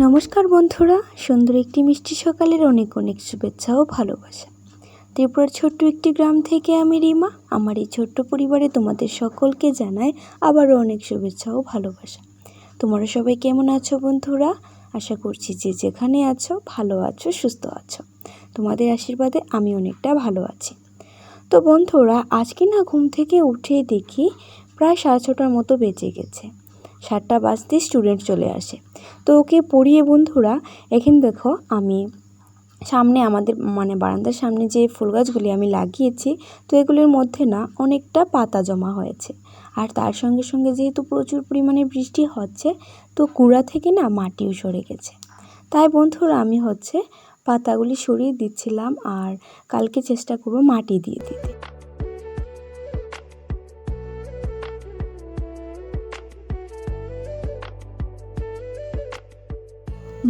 নমস্কার বন্ধুরা, সুন্দর একটি মিষ্টি সকালের অনেক অনেক শুভেচ্ছা ও ভালোবাসা। ত্রিপুরার ছোট্ট একটি গ্রাম থেকে আমি রিমা, আমার এই ছোট্ট পরিবারে তোমাদের সকলকে জানাই আবারও অনেক শুভেচ্ছা ও ভালোবাসা। তোমরা সবাই কেমন আছো বন্ধুরা? আশা করছি যে যেখানে আছো, ভালো আছো, সুস্থ আছো। তোমাদের আশীর্বাদে আমি অনেকটা ভালো আছি। তো বন্ধুরা, আজকে না ঘুম থেকে উঠে দেখি প্রায় সাড়ে ছটার মতো বেজে গেছে। সাতটা বাজতে স্টুডেন্ট চলে আসে। তো ওকে পড়িয়ে বন্ধুরা, এখানে দেখো আমি সামনে আমাদের মানে বারান্দার সামনে যে ফুল গাছগুলি আমি লাগিয়েছি, তো এগুলির মধ্যে না অনেকটা পাতা জমা হয়েছে। আর তার সঙ্গে সঙ্গে যেহেতু প্রচুর পরিমাণে বৃষ্টি হচ্ছে, তো কুড়া থেকে না মাটিও সরে গেছে। তাই বন্ধুরা আমি হচ্ছে পাতাগুলি সরিয়ে দিচ্ছিলাম আর কালকে চেষ্টা করব মাটি দিয়ে দিতে।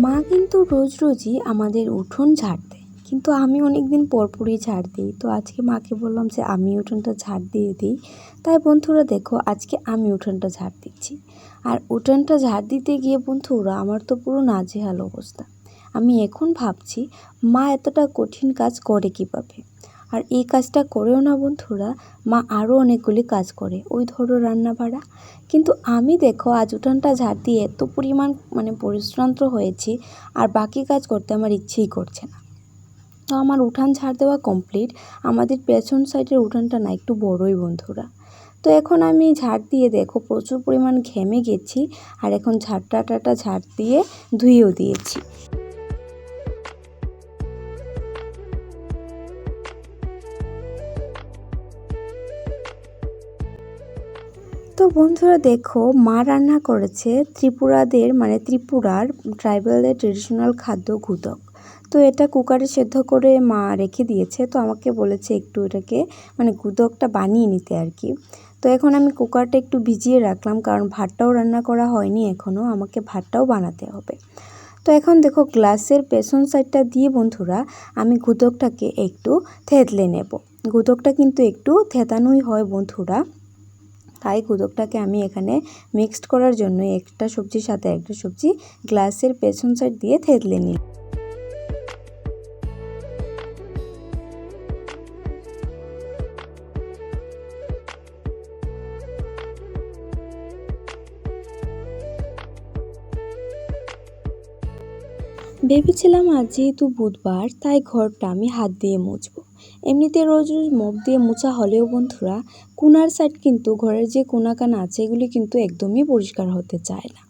মা কিন্তু রোজ রোজই আমাদের উঠোন ঝাড় দেয়। কিন্তু আমি অনেক দিন পরপরই ঝাড় দিই। তো আজকে মাকে বললাম যে, আমি উঠোনটা ঝাড় দিয়ে দিই। তাই বন্ধুরা দেখো, আজকে আমি উঠোনটা ঝাড় দিচ্ছি। আর উঠোনটা ঝাড় দিতে গিয়ে বন্ধুরা, আমার তো পুরো নাজেহাল অবস্থা। আমি এখন ভাবছি, মা এতটা কঠিন কাজ করে কীভাবে? আর এই কাজটা করেও না বন্ধুরা, মা আরও অনেকগুলি কাজ করে। ওই ধরো রান্না বাড়া কিন্তু আমি দেখো, আজ উঠানটা ঝাড় দিয়ে এত পরিমাণ মানে পরিশ্রান্ত হয়েছি, আর বাকি কাজ করতে আমার ইচ্ছেই করছে না। তো আমার উঠান ঝাড় দেওয়া কমপ্লিট আমাদের পেছন সাইডের উঠানটা না একটু বড়ই বন্ধুরা। তো এখন আমি ঝাড় দিয়ে দেখো, প্রচুর পরিমাণ ঘেমে গেছি, আর এখন ঝাড়টাটা ঝাড় দিয়ে ধুয়েও দিয়েছি। তো বন্ধুরা দেখো, মা রান্না করেছে ত্রিপুরাদের মানে ত্রিপুরার ট্রাইবেলদের ট্রেডিশনাল খাদ্য ঘুতক তো এটা কুকারে সেদ্ধ করে মা রেখে দিয়েছে, তো আমাকে বলেছে একটু এটাকে মানে গুদকটা বানিয়ে নিতে আর কি। তো এখন আমি কুকারটা একটু ভিজিয়ে রাখলাম, কারণ ভাতটাও রান্না করা হয়নি এখনও আমাকে ভাতটাও বানাতে হবে। তো এখন দেখো, গ্লাসের পেছন সাইডটা দিয়ে বন্ধুরা, আমি গুদকটাকে একটু থেতলে নেব। গুদকটা কিন্তু একটু থেতানোই হয় বন্ধুরা। তাই গুদকটাকে আমি এখানে মিক্সড করার জন্য একটা সবজির সাথে একটা সবজি গ্লাসের পেছন সাইড দিয়ে থেতলে নিই ভেবেছিলাম আজ যেহেতু বুধবার, তাই ঘরটা আমি হাত দিয়ে মুছবো। এমনিতে রোজ রোজ মগ দিয়ে মোছা হলেও বন্ধুরা, কোনার সাইড কিন্তু ঘরের যে কোনাকানা আছে, এগুলি কিন্তু একদমই পরিষ্কার হতে চায় না।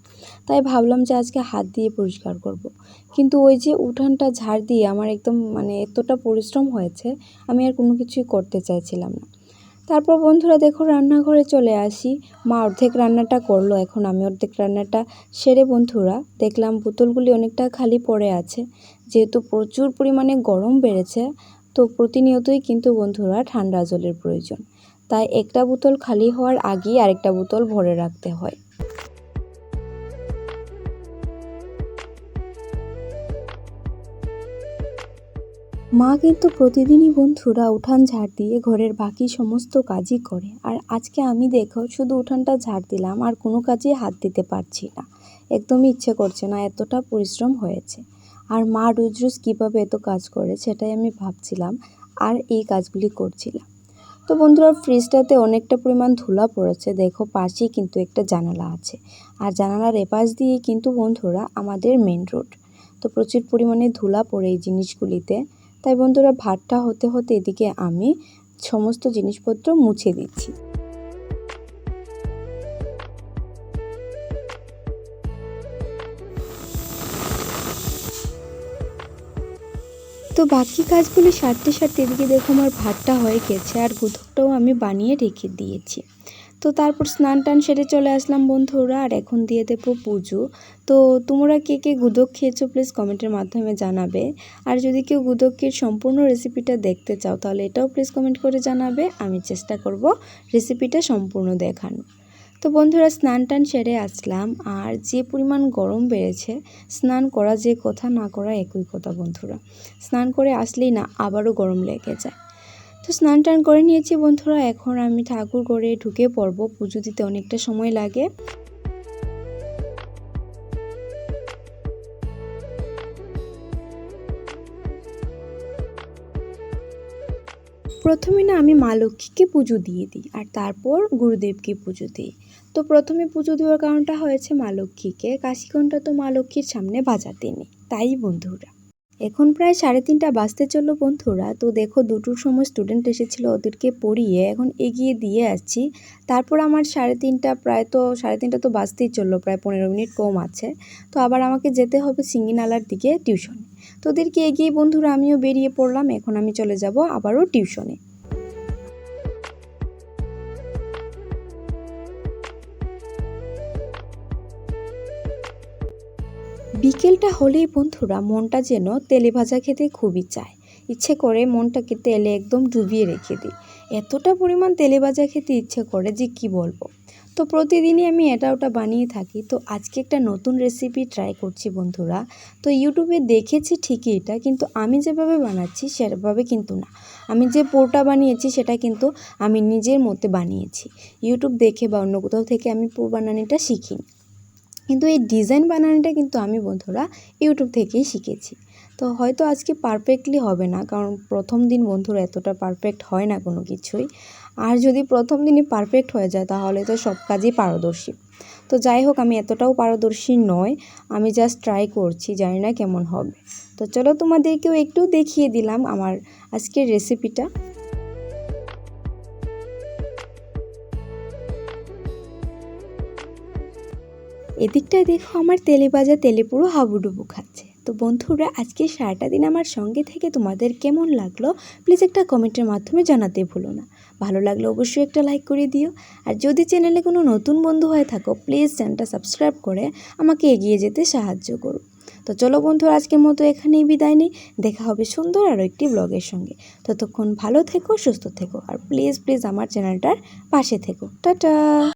তাই ভাবলাম যে আজকে হাত দিয়ে পরিষ্কার করব। কিন্তু ওই যে উঠানটা ঝাড় দিয়ে আমার একদম মানে এতটা পরিশ্রম হয়েছে, আমি আর কোনো কিছুই করতে চাইছিলাম না। তারপর বন্ধুরা দেখো রান্নাঘরে চলে আসি। মা অর্ধেক রান্নাটা করল, এখন আমি অর্ধেক রান্নাটা সেরে বন্ধুরা, দেখলাম বোতলগুলি অনেকটা খালি পড়ে আছে। যেহেতু প্রচুর পরিমাণে গরম বেড়েছে তো প্রতিনিয়তই কিন্তু বন্ধুরা ঠান্ডা জলের প্রয়োজন। তাই একটা বোতল খালি হওয়ার আগেই আরেকটা বোতল ভরে রাখতে হয়। মা কিন্তু প্রতিদিনই বন্ধুরা উঠান ঝাড় দিয়ে ঘরের বাকি সমস্ত কাজই করে। আর আজকে আমি দেখো শুধু উঠানটা ঝাড় দিলাম, আর কোনো কাজে হাত দিতে পারছি না। একদমই ইচ্ছে করছে না, এতটা পরিশ্রম হয়েছে। আর মা রোজ রোজ কীভাবে এত কাজ করে সেটাই আমি ভাবছিলাম আর এই কাজগুলি করছিলাম। তো বন্ধুরা ফ্রিজটাতে অনেকটা পরিমাণ ধুলা পড়েছে। দেখো, পাশেই কিন্তু একটা জানালা আছে। আর জানালার এপাশ দিয়ে কিন্তু বন্ধুরা আমাদের মেন রোড তো প্রচুর পরিমাণে ধুলা পড়ে এই জিনিসগুলিতে। তাই বন্ধুরা, ভাতটা হতে হতে এদিকে আমি সমস্ত জিনিসপত্র মুছে দিচ্ছি। তো বাকি কাজগুলি সারতে সারতে এদিকে দেখো আমার ভাতটা হয়ে গেছে আর গুধকটাও আমি বানিয়ে রেখে দিয়েছি। তো তারপর স্নান টান সেরে চলে আসলাম বন্ধুরা, আর এখন দিয়ে দেবো পুজো। তো তোমরা কে কে গুদক খেয়েছো প্লিজ কমেন্টের মাধ্যমে জানাবে। আর যদি কেউ গুদকের সম্পূর্ণ রেসিপিটা দেখতে চাও তাহলে এটাও প্লিজ কমেন্ট করে জানাবে। আমি চেষ্টা করব রেসিপিটা সম্পূর্ণ দেখানো তো বন্ধুরা স্নান টান সেরে আসলাম, আর যে পরিমাণ গরম বেড়েছে, স্নান করা যে কথা না করা একই কথা বন্ধুরা। স্নান করে আসলেই না, আবারও গরম লেগে যায়। তো স্নান টান করে নিয়েছি বন্ধুরা, এখন আমি ঠাকুর করে ঢুকে পড়ব, পুজো দিতে অনেকটা সময় লাগে। প্রথমে না আমি মা লক্ষ্মীকে পুজো দিয়ে দিই, আর তারপর গুরুদেবকে পুজো দিই। তো প্রথমে পুজো দেওয়ার কারণটা হয়েছে মা লক্ষ্মীকে। কাশিঘণ্টা তো মা লক্ষ্মীর সামনে বাজাতে নেই তাই বন্ধুরা, এখন প্রায় সাড়ে তিনটা বাজতে চলল বন্ধুরা। তো দেখো, দুটোর সময় স্টুডেন্ট এসেছিল ওদেরকে পড়িয়ে। এখন এগিয়ে দিয়ে আসছি তারপর আমার সাড়ে তিনটা প্রায় তো, সাড়ে তিনটা তো বাজতেই চলল, প্রায় পনেরো মিনিট কম আছে। তো আবার আমাকে যেতে হবে সিঙ্গিনালার দিকে টিউশনে। তো ওদেরকে এগিয়ে বন্ধুরা, আমিও বেরিয়ে পড়লাম। এখন আমি চলে যাব আবারও টিউশনে। বিকেলটা হলেই বন্ধুরা মনটা যেন তেলে ভাজা খেতে খুবই চায়। ইচ্ছে করে মনটাকে তেলে একদম ডুবিয়ে রেখে দিই। এতটা পরিমাণ তেলে ভাজা খেতে ইচ্ছে করে যে কি বলব? তো প্রতিদিনই আমি এটা ওটা বানিয়ে থাকি। তো আজকে একটা নতুন রেসিপি ট্রাই করছি বন্ধুরা। তো ইউটিউবে দেখেছি ঠিকই এটা, কিন্তু আমি যেভাবে বানাচ্ছি সেভাবে কিন্তু না। আমি যে পোরটা বানিয়েছি সেটা কিন্তু আমি নিজের মতে বানিয়েছি। ইউটিউব দেখে বা অন্য কোথাও থেকে আমি পোর বানানিটা শিখিনি। কিন্তু এই ডিজাইন বানানোটা কিন্তু আমি বন্ধুরা ইউটিউব থেকেই শিখেছি। তো হয়তো আজকে পারফেক্টলি হবে না, কারণ প্রথম দিন বন্ধুরা এতটা পারফেক্ট হয় না কোনো কিছুই। আর যদি প্রথম দিনই পারফেক্ট হয়ে যায়, তাহলে তো সব কাজই পারদর্শী। তো যাই হোক, আমি এতটাও পারদর্শী নয় আমি জাস্ট ট্রাই করছি, জানি না কেমন হবে। তো চলো তোমাদেরকেও একটু দেখিয়ে দিলাম আমার আজকের রেসিপিটা এদিকটায় দেখো আমার তেলে ভাজা তেলে পুরো হাবুডুবু খাচ্ছে। তো বন্ধুরা, আজকে সারাটা দিন আমার সঙ্গে থেকে তোমাদের কেমন লাগল প্লিজ একটা কমেন্টের মাধ্যমে জানাতে ভুলো না। ভালো লাগলে অবশ্যই একটা লাইক করে দিও। আর যদি চ্যানেলে কোনো নতুন বন্ধু হয়ে থাকো প্লিজ চ্যানেলটা সাবস্ক্রাইব করে আমাকে এগিয়ে যেতে সাহায্য করো। তো চলো বন্ধুরা, আজকের মতো এখানেই বিদায় নিই। দেখা হবে সুন্দর আরও একটি ব্লগের সঙ্গে। ততক্ষণ ভালো থেকো, সুস্থ থেকো। আর প্লিজ প্লিজ আমার চ্যানেলটার পাশে থেকো। টাটা!